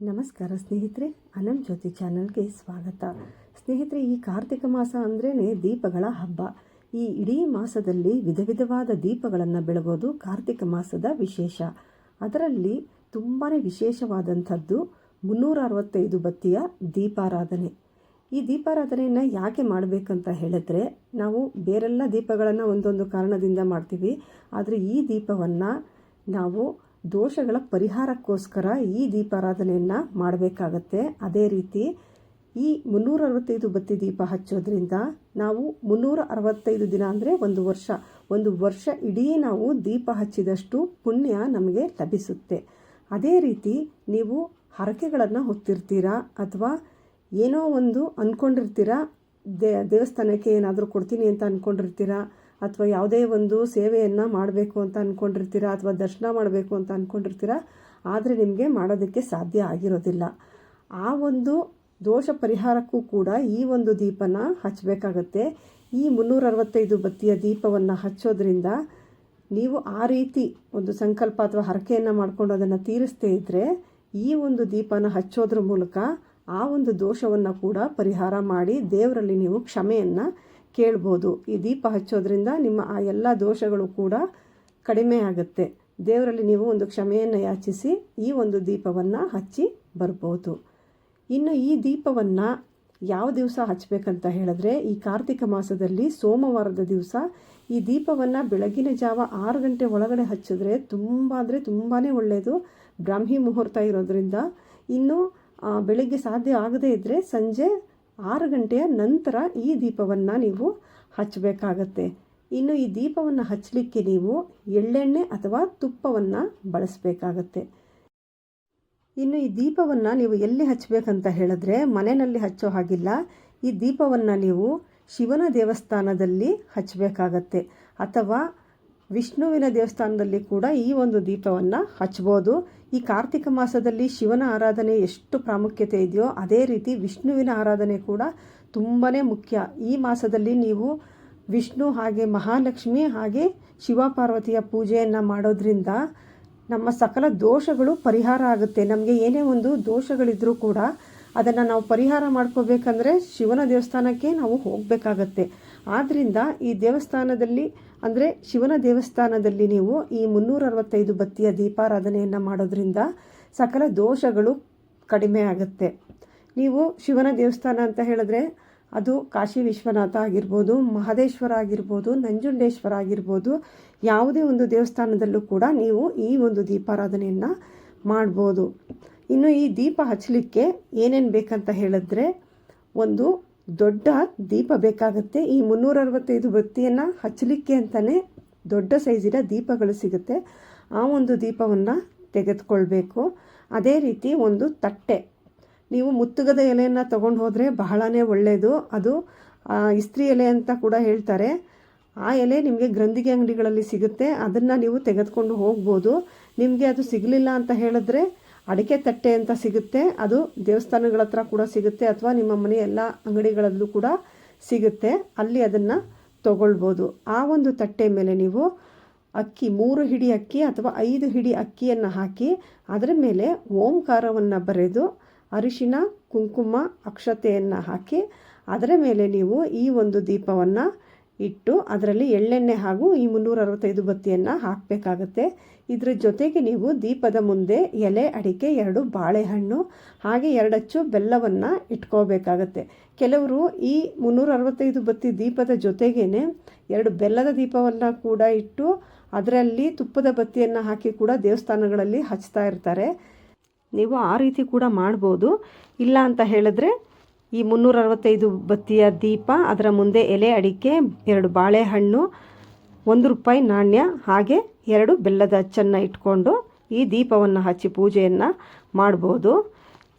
ನಮಸ್ಕಾರ ಸ್ನೇಹಿತರೆ ಅನಮ್ ಜ್ಯೋತಿ ಚಾನಲ್ಗೆ ಸ್ವಾಗತ. ಸ್ನೇಹಿತರೆ, ಈ ಕಾರ್ತಿಕ ಮಾಸ ಅಂದ್ರೇ ದೀಪಗಳ ಹಬ್ಬ. ಈ ಇಡೀ ಮಾಸದಲ್ಲಿ ವಿಧ ವಿಧವಾದ ದೀಪಗಳನ್ನು ಬೆಳಗೋದು ಕಾರ್ತಿಕ ಮಾಸದ ವಿಶೇಷ. ಅದರಲ್ಲಿ ತುಂಬಾ ವಿಶೇಷವಾದಂಥದ್ದು ಮುನ್ನೂರ ಅರವತ್ತೈದು ಬತ್ತಿಯ ದೀಪಾರಾಧನೆ. ಈ ದೀಪಾರಾಧನೆಯನ್ನು ಯಾಕೆ ಮಾಡಬೇಕಂತ ಹೇಳಿದ್ರೆ, ನಾವು ಬೇರೆಲ್ಲ ದೀಪಗಳನ್ನು ಒಂದೊಂದು ಕಾರಣದಿಂದ ಮಾಡ್ತೀವಿ. ಆದರೆ ಈ ದೀಪವನ್ನು ನಾವು ದೋಷಗಳ ಪರಿಹಾರಕ್ಕೋಸ್ಕರ ಈ ದೀಪಾರಾಧನೆಯನ್ನು ಮಾಡಬೇಕಾಗತ್ತೆ. ಅದೇ ರೀತಿ ಈ ಮುನ್ನೂರ ಅರವತ್ತೈದು ಬತ್ತಿ ದೀಪ ಹಚ್ಚೋದ್ರಿಂದ ನಾವು ಮುನ್ನೂರ ಅರವತ್ತೈದು ದಿನ ಅಂದರೆ ಒಂದು ವರ್ಷ ಒಂದು ವರ್ಷ ಇಡೀ ನಾವು ದೀಪ ಹಚ್ಚಿದಷ್ಟು ಪುಣ್ಯ ನಮಗೆ ಲಭಿಸುತ್ತೆ. ಅದೇ ರೀತಿ ನೀವು ಹರಕೆಗಳನ್ನು ಹೊತ್ತಿರ್ತೀರಾ ಅಥವಾ ಏನೋ ಒಂದು ಅಂದ್ಕೊಂಡಿರ್ತೀರಾ ದೇವಸ್ಥಾನಕ್ಕೆ ಏನಾದರೂ ಕೊಡ್ತೀನಿ ಅಂತ ಅಂದ್ಕೊಂಡಿರ್ತೀರಾ ಅಥವಾ ಯಾವುದೇ ಒಂದು ಸೇವೆಯನ್ನು ಮಾಡಬೇಕು ಅಂತ ಅಂದ್ಕೊಂಡಿರ್ತೀರಾ ಅಥವಾ ದರ್ಶನ ಮಾಡಬೇಕು ಅಂತ ಅಂದ್ಕೊಂಡಿರ್ತೀರಾ ಆದರೆ ನಿಮಗೆ ಮಾಡೋದಕ್ಕೆ ಸಾಧ್ಯ ಆಗಿರೋದಿಲ್ಲ. ಆ ಒಂದು ದೋಷ ಪರಿಹಾರಕ್ಕೂ ಕೂಡ ಈ ಒಂದು ದೀಪನ ಹಚ್ಚಬೇಕಾಗತ್ತೆ ಈ ಮುನ್ನೂರ ಅರವತ್ತೈದು ಬತ್ತಿಯ ದೀಪವನ್ನು ಹಚ್ಚೋದ್ರಿಂದ ನೀವು ಆ ರೀತಿ ಒಂದು ಸಂಕಲ್ಪ ಅಥವಾ ಹರಕೆಯನ್ನು ಮಾಡಿಕೊಂಡು ಅದನ್ನು ತೀರಿಸ್ತೇ ಇದ್ದರೆ ಈ ಒಂದು ದೀಪನ ಹಚ್ಚೋದ್ರ ಮೂಲಕ ಆ ಒಂದು ದೋಷವನ್ನು ಕೂಡ ಪರಿಹಾರ ಮಾಡಿ ದೇವರಲ್ಲಿ ನೀವು ಕ್ಷಮೆಯನ್ನು ಕೇಳ್ಬೋದು. ಈ ದೀಪ ಹಚ್ಚೋದ್ರಿಂದ ನಿಮ್ಮ ಆ ಎಲ್ಲ ದೋಷಗಳು ಕೂಡ ಕಡಿಮೆ ಆಗುತ್ತೆ. ದೇವರಲ್ಲಿ ನೀವು ಒಂದು ಕ್ಷಮೆಯನ್ನು ಯಾಚಿಸಿ ಈ ಒಂದು ದೀಪವನ್ನು ಹಚ್ಚಿ ಬರ್ಬೋದು. ಇನ್ನು ಈ ದೀಪವನ್ನು ಯಾವ ದಿವಸ ಹಚ್ಚಬೇಕಂತ ಹೇಳಿದ್ರೆ, ಈ ಕಾರ್ತಿಕ ಮಾಸದಲ್ಲಿ ಸೋಮವಾರದ ದಿವಸ ಈ ದೀಪವನ್ನು ಬೆಳಗಿನ ಜಾವ ಆರು ಗಂಟೆ ಒಳಗಡೆ ಹಚ್ಚಿದ್ರೆ ತುಂಬ ಅಂದರೆ ತುಂಬಾ ಒಳ್ಳೆಯದು ಬ್ರಾಹ್ಮಿ ಮುಹೂರ್ತ ಇರೋದ್ರಿಂದ ಇನ್ನು ಬೆಳಗ್ಗೆ ಸಾಧ್ಯ ಆಗದೇ ಇದ್ದರೆ ಸಂಜೆ ಆರು ಗಂಟೆಯ ನಂತರ ಈ ದೀಪವನ್ನು ನೀವು ಹಚ್ಚಬೇಕಾಗತ್ತೆ. ಇನ್ನು ಈ ದೀಪವನ್ನು ಹಚ್ಚಲಿಕ್ಕೆ ನೀವು ಎಳ್ಳೆಣ್ಣೆ ಅಥವಾ ತುಪ್ಪವನ್ನು ಬಳಸಬೇಕಾಗತ್ತೆ. ಇನ್ನು ಈ ದೀಪವನ್ನು ನೀವು ಎಲ್ಲಿ ಹಚ್ಚಬೇಕಂತ ಹೇಳಿದ್ರೆ ಮನೆಯಲ್ಲಿ ಹಚ್ಚೋ ಹಾಗಿಲ್ಲ. ಈ ದೀಪವನ್ನು ನೀವು ಶಿವನ ದೇವಸ್ಥಾನದಲ್ಲಿ ಹಚ್ಚಬೇಕಾಗತ್ತೆ. ಅಥವಾ ವಿಷ್ಣುವಿನ ದೇವಸ್ಥಾನದಲ್ಲಿ ಕೂಡ ಈ ಒಂದು ದೀಪವನ್ನು ಹಚ್ಬೋದು. ಈ ಕಾರ್ತಿಕ ಮಾಸದಲ್ಲಿ ಶಿವನ ಆರಾಧನೆ ಎಷ್ಟು ಪ್ರಾಮುಖ್ಯತೆ ಇದೆಯೋ ಅದೇ ರೀತಿ ವಿಷ್ಣುವಿನ ಆರಾಧನೆ ಕೂಡ ತುಂಬಾ ಮುಖ್ಯ. ಈ ಮಾಸದಲ್ಲಿ ನೀವು ವಿಷ್ಣು ಹಾಗೆ ಮಹಾಲಕ್ಷ್ಮಿ ಹಾಗೆ ಶಿವ ಪಾರ್ವತಿಯ ಪೂಜೆಯನ್ನು ಮಾಡೋದ್ರಿಂದ ನಮ್ಮ ಸಕಲ ದೋಷಗಳು ಪರಿಹಾರ ಆಗುತ್ತೆ. ನಮಗೆ ಏನೇ ಒಂದು ದೋಷಗಳಿದ್ರೂ ಕೂಡ ಅದನ್ನು ನಾವು ಪರಿಹಾರ ಮಾಡ್ಕೋಬೇಕಂದ್ರೆ ಶಿವನ ದೇವಸ್ಥಾನಕ್ಕೆ ನಾವು ಹೋಗಬೇಕಾಗತ್ತೆ. ಆದ್ದರಿಂದ ಈ ದೇವಸ್ಥಾನದಲ್ಲಿ ಅಂದರೆ ಶಿವನ ದೇವಸ್ಥಾನದಲ್ಲಿ ನೀವು ಈ ಮುನ್ನೂರ ಅರವತ್ತೈದು ಬತ್ತಿಯ ದೀಪಾರಾಧನೆಯನ್ನು ಮಾಡೋದ್ರಿಂದ ಸಕಲ ದೋಷಗಳು ಕಡಿಮೆ ಆಗುತ್ತೆ. ನೀವು ಶಿವನ ದೇವಸ್ಥಾನ ಅಂತ ಹೇಳಿದ್ರೆ ಅದು ಕಾಶಿ ವಿಶ್ವನಾಥ ಆಗಿರ್ಬೋದು, ಮಹದೇಶ್ವರ ಆಗಿರ್ಬೋದು, ನಂಜುಂಡೇಶ್ವರ ಆಗಿರ್ಬೋದು, ಯಾವುದೇ ಒಂದು ದೇವಸ್ಥಾನದಲ್ಲೂ ಕೂಡ ನೀವು ಈ ಒಂದು ದೀಪಾರಾಧನೆಯನ್ನು ಮಾಡ್ಬೋದು. ಇನ್ನು ಈ ದೀಪ ಹಚ್ಚಲಿಕ್ಕೆ ಏನೇನು ಬೇಕಂತ ಹೇಳಿದ್ರೆ ಒಂದು ದೊಡ್ಡ ದೀಪ ಬೇಕಾಗುತ್ತೆ. ಈ ಮುನ್ನೂರ ಅರವತ್ತೈದು ಬತ್ತಿಯನ್ನು ಹಚ್ಚಲಿಕ್ಕೆ ಅಂತಲೇ ದೊಡ್ಡ ಸೈಜಿನ ದೀಪಗಳು ಸಿಗುತ್ತೆ. ಆ ಒಂದು ದೀಪವನ್ನು ತೆಗೆದುಕೊಳ್ಬೇಕು. ಅದೇ ರೀತಿ ಒಂದು ತಟ್ಟೆ. ನೀವು ಮುತ್ತುಗದ ಎಲೆಯನ್ನು ತೊಗೊಂಡು ಹೋದರೆ ಬಹಳನೇ ಒಳ್ಳೆಯದು ಅದು ಇಸ್ತ್ರಿ ಎಲೆ ಅಂತ ಕೂಡ ಹೇಳ್ತಾರೆ. ಆ ಎಲೆ ನಿಮಗೆ ಗ್ರಂಥಿಗೆ ಅಂಗಡಿಗಳಲ್ಲಿ ಸಿಗುತ್ತೆ. ಅದನ್ನು ನೀವು ತೆಗೆದುಕೊಂಡು ಹೋಗ್ಬೋದು. ನಿಮಗೆ ಅದು ಸಿಗಲಿಲ್ಲ ಅಂತ ಹೇಳಿದ್ರೆ ಅಡಿಕೆ ತಟ್ಟೆ ಅಂತ ಸಿಗುತ್ತೆ. ಅದು ದೇವಸ್ಥಾನಗಳ ಹತ್ರ ಕೂಡ ಸಿಗುತ್ತೆ ಅಥವಾ ನಿಮ್ಮ ಮನೆಯ ಎಲ್ಲ ಅಂಗಡಿಗಳಲ್ಲೂ ಕೂಡ ಸಿಗುತ್ತೆ. ಅಲ್ಲಿ ಅದನ್ನು ತಗೊಳ್ಬೋದು. ಆ ಒಂದು ತಟ್ಟೆ ಮೇಲೆ ನೀವು ಅಕ್ಕಿ, ಮೂರು ಹಿಡಿ ಅಕ್ಕಿ ಅಥವಾ ಐದು ಹಿಡಿ ಅಕ್ಕಿಯನ್ನು ಹಾಕಿ ಅದರ ಮೇಲೆ ಓಂಕಾರವನ್ನು ಬರೆದು ಅರಿಶಿನ, ಕುಂಕುಮ, ಅಕ್ಷತೆಯನ್ನು ಹಾಕಿ ಅದರ ಮೇಲೆ ನೀವು ಈ ಒಂದು ದೀಪವನ್ನು ಇಟ್ಟು ಅದರಲ್ಲಿ ಎಳ್ಳೆಣ್ಣೆ ಹಾಗೂ ಈ ಮುನ್ನೂರ ಅರವತ್ತೈದು ಬತ್ತಿಯನ್ನು ಹಾಕಬೇಕಾಗತ್ತೆ. ಇದರ ಜೊತೆಗೆ ನೀವು ದೀಪದ ಮುಂದೆ ಎಲೆ, ಅಡಿಕೆ, ಎರಡು ಬಾಳೆಹಣ್ಣು, ಹಾಗೆ ಎರಡಚ್ಚು ಬೆಲ್ಲವನ್ನು ಇಟ್ಕೋಬೇಕಾಗತ್ತೆ. ಕೆಲವರು ಈ ಮುನ್ನೂರ ಅರವತ್ತೈದು ಬತ್ತಿ ದೀಪದ ಜೊತೆಗೇ ಎರಡು ಬೆಲ್ಲದ ದೀಪವನ್ನು ಕೂಡ ಇಟ್ಟು ಅದರಲ್ಲಿ ತುಪ್ಪದ ಬತ್ತಿಯನ್ನು ಹಾಕಿ ಕೂಡ ದೇವಸ್ಥಾನಗಳಲ್ಲಿ ಹಚ್ತಾ ಇರ್ತಾರೆ. ನೀವು ಆ ರೀತಿ ಕೂಡ ಮಾಡ್ಬೋದು. ಇಲ್ಲ ಅಂತ ಹೇಳಿದ್ರೆ ಈ ಮುನ್ನೂರ ಅರವತ್ತೈದು ಬತ್ತಿಯ ದೀಪ, ಅದರ ಮುಂದೆ ಎಲೆ, ಅಡಿಕೆ, ಎರಡು ಬಾಳೆಹಣ್ಣು, ಒಂದು ರೂಪಾಯಿ ನಾಣ್ಯ, ಹಾಗೆ ಎರಡು ಬೆಲ್ಲದ ಅಚ್ಚನ್ನು ಇಟ್ಕೊಂಡು ಈ ದೀಪವನ್ನು ಹಚ್ಚಿ ಪೂಜೆಯನ್ನು ಮಾಡ್ಬೋದು.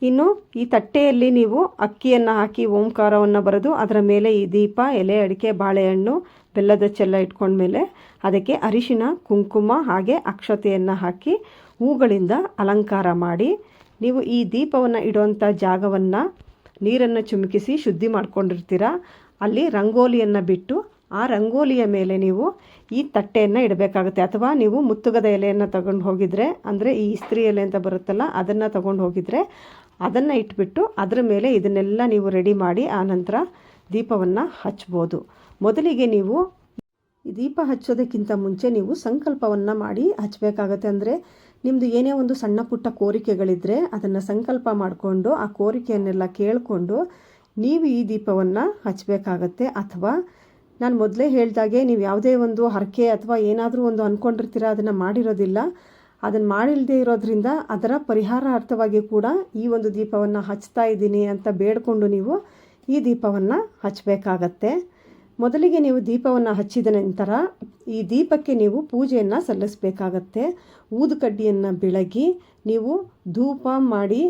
ಇನ್ನು ಈ ತಟ್ಟೆಯಲ್ಲಿ ನೀವು ಅಕ್ಕಿಯನ್ನು ಹಾಕಿ ಓಂಕಾರವನ್ನು ಬರೆದು ಅದರ ಮೇಲೆ ಈ ದೀಪ, ಎಲೆ, ಅಡಿಕೆ, ಬಾಳೆಹಣ್ಣು, ಬೆಲ್ಲದ ಚೆಲ್ಲ ಇಟ್ಕೊಂಡ್ಮೇಲೆ ಅದಕ್ಕೆ ಅರಿಶಿನ, ಕುಂಕುಮ, ಹಾಗೆ ಅಕ್ಷತೆಯನ್ನು ಹಾಕಿ ಹೂಗಳಿಂದ ಅಲಂಕಾರ ಮಾಡಿ ನೀವು ಈ ದೀಪವನ್ನು ಇಡುವಂಥ ಜಾಗವನ್ನು ನೀರನ್ನು ಚುಮುಕಿಸಿ ಶುದ್ಧಿ ಮಾಡ್ಕೊಂಡಿರ್ತೀರ? ಅಲ್ಲಿ ರಂಗೋಲಿಯನ್ನು ಬಿಟ್ಟು ಆ ರಂಗೋಲಿಯ ಮೇಲೆ ನೀವು ಈ ತಟ್ಟೆಯನ್ನು ಇಡಬೇಕಾಗುತ್ತೆ. ಅಥವಾ ನೀವು ಮುತ್ತುಗದ ಎಲೆಯನ್ನು ತಗೊಂಡು ಹೋಗಿದರೆ, ಅಂದರೆ ಈ ಇಸ್ತ್ರಿ ಎಲೆ ಅಂತ ಬರುತ್ತಲ್ಲ, ಅದನ್ನು ತಗೊಂಡು ಹೋಗಿದರೆ ಅದನ್ನು ಇಟ್ಬಿಟ್ಟು ಅದರ ಮೇಲೆ ಇದನ್ನೆಲ್ಲ ನೀವು ರೆಡಿ ಮಾಡಿ ಆನಂತರ ದೀಪವನ್ನು ಹಚ್ಬೋದು. ಮೊದಲಿಗೆ ನೀವು ದೀಪ ಹಚ್ಚೋದಕ್ಕಿಂತ ಮುಂಚೆ ನೀವು ಸಂಕಲ್ಪವನ್ನು ಮಾಡಿ ಹಚ್ಚಬೇಕಾಗತ್ತೆ ಅಂದರೆ ನಿಮ್ಮದು ಏನೇ ಒಂದು ಸಣ್ಣ ಪುಟ್ಟ ಕೋರಿಕೆಗಳಿದ್ದರೆ ಅದನ್ನು ಸಂಕಲ್ಪ ಮಾಡಿಕೊಂಡು ಆ ಕೋರಿಕೆಯನ್ನೆಲ್ಲ ಕೇಳಿಕೊಂಡು ನೀವು ಈ ದೀಪವನ್ನು ಹಚ್ಚಬೇಕಾಗತ್ತೆ ಅಥವಾ ನಾನು ಮೊದಲೇ ಹೇಳಿದಾಗೆ ನೀವು ಯಾವುದೇ ಒಂದು ಹರಕೆ ಅಥವಾ ಏನಾದರೂ ಒಂದು ಅಂದ್ಕೊಂಡಿರ್ತೀರ ಅದನ್ನು ಮಾಡಿರೋದಿಲ್ಲ. ಅದನ್ನು ಮಾಡಿಲ್ಲದೆ ಇರೋದ್ರಿಂದ ಅದರ ಪರಿಹಾರಾರ್ಥವಾಗಿ ಕೂಡ ಈ ಒಂದು ದೀಪವನ್ನು ಹಚ್ತಾ ಇದ್ದೀನಿ ಅಂತ ಬೇಡಿಕೊಂಡು ನೀವು ಈ ದೀಪವನ್ನು ಹಚ್ಚಬೇಕಾಗತ್ತೆ ಮೊದಲಿಗೆ ನೀವು ದೀಪವನ್ನು ಹಚ್ಚಿದ ನಂತರ ಈ ದೀಪಕ್ಕೆ ನೀವು ಪೂಜೆಯನ್ನು ಸಲ್ಲಿಸಬೇಕಾಗತ್ತೆ. ಊದುಕಡ್ಡಿಯನ್ನು ಬೆಳಗಿ ನೀವು ಧೂಪ ಮಾಡಿ,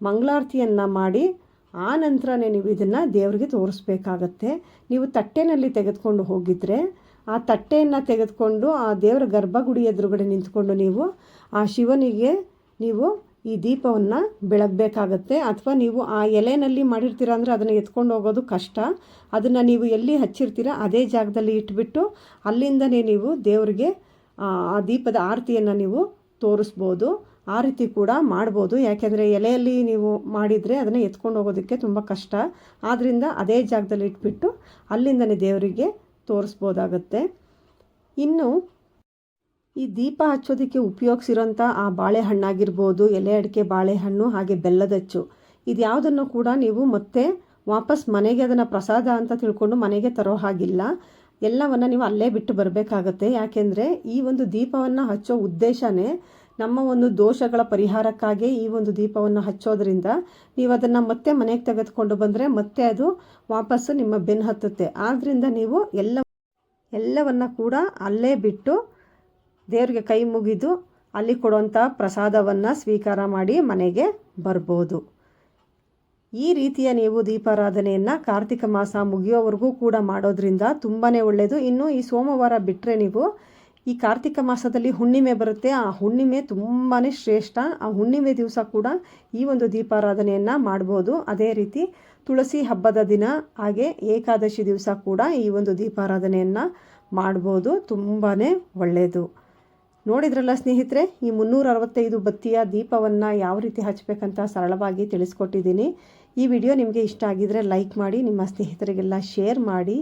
ಮಂಗಳಾರತಿಯನ್ನು ಮಾಡಿ, ಆ ನಂತರನೇ ನೀವು ಇದನ್ನು ದೇವರಿಗೆ ತೋರಿಸ್ಬೇಕಾಗತ್ತೆ. ನೀವು ತಟ್ಟೆನಲ್ಲಿ ತೆಗೆದುಕೊಂಡು ಹೋಗಿದ್ರೆ, ಆ ತಟ್ಟೆಯನ್ನು ತೆಗೆದುಕೊಂಡು ಆ ದೇವರ ಗರ್ಭಗುಡಿ ಎದುರುಗಡೆ ನಿಂತ್ಕೊಂಡು ನೀವು ಆ ಶಿವನಿಗೆ ನೀವು ಈ ದೀಪವನ್ನು ಬೆಳಗಬೇಕಾಗತ್ತೆ. ಅಥವಾ ನೀವು ಆ ಎಲೆನಲ್ಲಿ ಮಾಡಿರ್ತೀರ ಅಂದರೆ ಅದನ್ನು ಎತ್ಕೊಂಡು ಹೋಗೋದು ಕಷ್ಟ. ಅದನ್ನು ನೀವು ಎಲ್ಲಿ ಹಚ್ಚಿರ್ತೀರ ಅದೇ ಜಾಗದಲ್ಲಿ ಇಟ್ಬಿಟ್ಟು ಅಲ್ಲಿಂದನೇ ನೀವು ದೇವರಿಗೆ, ಆ ದೀಪದ ಆರತಿಯನ್ನು ನೀವು ತೋರಿಸ್ಬೋದು. ಆ ರೀತಿ ಕೂಡ ಮಾಡ್ಬೋದು. ಯಾಕೆಂದರೆ ಎಲೆಯಲ್ಲಿ ನೀವು ಮಾಡಿದರೆ ಅದನ್ನು ಎತ್ಕೊಂಡು ಹೋಗೋದಕ್ಕೆ ತುಂಬ ಕಷ್ಟ. ಆದ್ದರಿಂದ ಅದೇ ಜಾಗದಲ್ಲಿ ಇಟ್ಬಿಟ್ಟು ಅಲ್ಲಿಂದನೇ ದೇವರಿಗೆ ತೋರಿಸ್ಬೋದಾಗತ್ತೆ. ಇನ್ನು ಈ ದೀಪ ಹಚ್ಚೋದಕ್ಕೆ ಉಪಯೋಗಿಸಿರೋಂಥ ಆ ಬಾಳೆಹಣ್ಣಾಗಿರ್ಬೋದು, ಎಲೆ ಅಡಿಕೆ ಬಾಳೆಹಣ್ಣು, ಹಾಗೆ ಬೆಲ್ಲದಚ್ಚು ಇದು ಯಾವುದನ್ನು ಕೂಡ ನೀವು ಮತ್ತೆ ವಾಪಸ್ ಮನೆಗೆ ಅದನ್ನು ಪ್ರಸಾದ ಅಂತ ತಿಳ್ಕೊಂಡು ಮನೆಗೆ ತರೋ ಹಾಗಿಲ್ಲ. ಎಲ್ಲವನ್ನು ನೀವು ಅಲ್ಲೇ ಬಿಟ್ಟು ಬರಬೇಕಾಗತ್ತೆ. ಯಾಕೆಂದರೆ ಈ ಒಂದು ದೀಪವನ್ನು ಹಚ್ಚೋ ಉದ್ದೇಶನೇ ನಮ್ಮ ಒಂದು ದೋಷಗಳ ಪರಿಹಾರಕ್ಕಾಗಿ ಈ ಒಂದು ದೀಪವನ್ನು ಹಚ್ಚೋದ್ರಿಂದ ನೀವು ಅದನ್ನು ಮತ್ತೆ ಮನೆಗೆ ತೆಗೆದುಕೊಂಡು ಬಂದರೆ ಮತ್ತೆ ಅದು ವಾಪಸ್ಸು ನಿಮ್ಮ ಬೆನ್ನು ಹತ್ತುತ್ತೆ. ಆದ್ದರಿಂದ ನೀವು ಎಲ್ಲ, ಎಲ್ಲವನ್ನು ಕೂಡ ಅಲ್ಲೇ ಬಿಟ್ಟು ದೇವರಿಗೆ ಕೈ ಮುಗಿದು ಅಲ್ಲಿ ಕೊಡುವಂಥ ಪ್ರಸಾದವನ್ನು ಸ್ವೀಕಾರ ಮಾಡಿ ಮನೆಗೆ ಬರ್ಬೋದು. ಈ ರೀತಿಯ ನೀವು ದೀಪಾರಾಧನೆಯನ್ನು ಕಾರ್ತಿಕ ಮಾಸ ಮುಗಿಯೋವರೆಗೂ ಕೂಡ ಮಾಡೋದ್ರಿಂದ ತುಂಬಾ ಒಳ್ಳೆಯದು ಇನ್ನು ಈ ಸೋಮವಾರ ಬಿಟ್ಟರೆ ನೀವು ಈ ಕಾರ್ತಿಕ ಮಾಸದಲ್ಲಿ ಹುಣ್ಣಿಮೆ ಬರುತ್ತೆ. ಆ ಹುಣ್ಣಿಮೆ ತುಂಬಾ ಶ್ರೇಷ್ಠ. ಆ ಹುಣ್ಣಿಮೆ ದಿವಸ ಕೂಡ ಈ ಒಂದು ದೀಪಾರಾಧನೆಯನ್ನು ಮಾಡ್ಬೋದು. ಅದೇ ರೀತಿ ತುಳಸಿ ಹಬ್ಬದ ದಿನ ಹಾಗೆ ಏಕಾದಶಿ ದಿವಸ ಕೂಡ ಈ ಒಂದು ದೀಪಾರಾಧನೆಯನ್ನು ಮಾಡ್ಬೋದು. ತುಂಬಾ ಒಳ್ಳೆಯದು ನೋಡಿದ್ರಲ್ಲ ಸ್ನೇಹಿತರೆ, ಈ ಮುನ್ನೂರ ಅರವತ್ತೈದು ಬತ್ತಿಯ ದೀಪವನ್ನು ಯಾವ ರೀತಿ ಹಚ್ಚಬೇಕಂತ ಸರಳವಾಗಿ ತಿಳಿಸ್ಕೊಟ್ಟಿದ್ದೀನಿ. ಈ ವಿಡಿಯೋ ನಿಮಗೆ ಇಷ್ಟ ಆಗಿದರೆ ಲೈಕ್ ಮಾಡಿ, ನಿಮ್ಮ ಸ್ನೇಹಿತರಿಗೆಲ್ಲ ಶೇರ್ ಮಾಡಿ.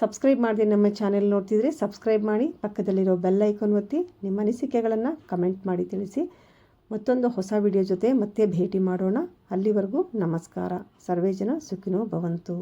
ಸಬ್ಸ್ಕ್ರೈಬ್ ಮಾಡಿದೆ ನಮ್ಮ ಚಾನೆಲ್ ನೋಡ್ತಿದ್ರೆ ಸಬ್ಸ್ಕ್ರೈಬ್ ಮಾಡಿ, ಪಕ್ಕದಲ್ಲಿರೋ ಬೆಲ್ ಐಕಾನ್ ಒತ್ತಿ, ನಿಮ್ಮ ಅನಿಸಿಕೆಗಳನ್ನು ಕಮೆಂಟ್ ಮಾಡಿ ತಿಳಿಸಿ. ಮತ್ತೊಂದು ಹೊಸ ವಿಡಿಯೋ ಜೊತೆ ಮತ್ತೆ ಭೇಟಿ ಮಾಡೋಣ. ಅಲ್ಲಿವರೆಗೂ ನಮಸ್ಕಾರ. ಸರ್ವೇ ಜನ ಸುಖಿನೋ ಭವಂತು.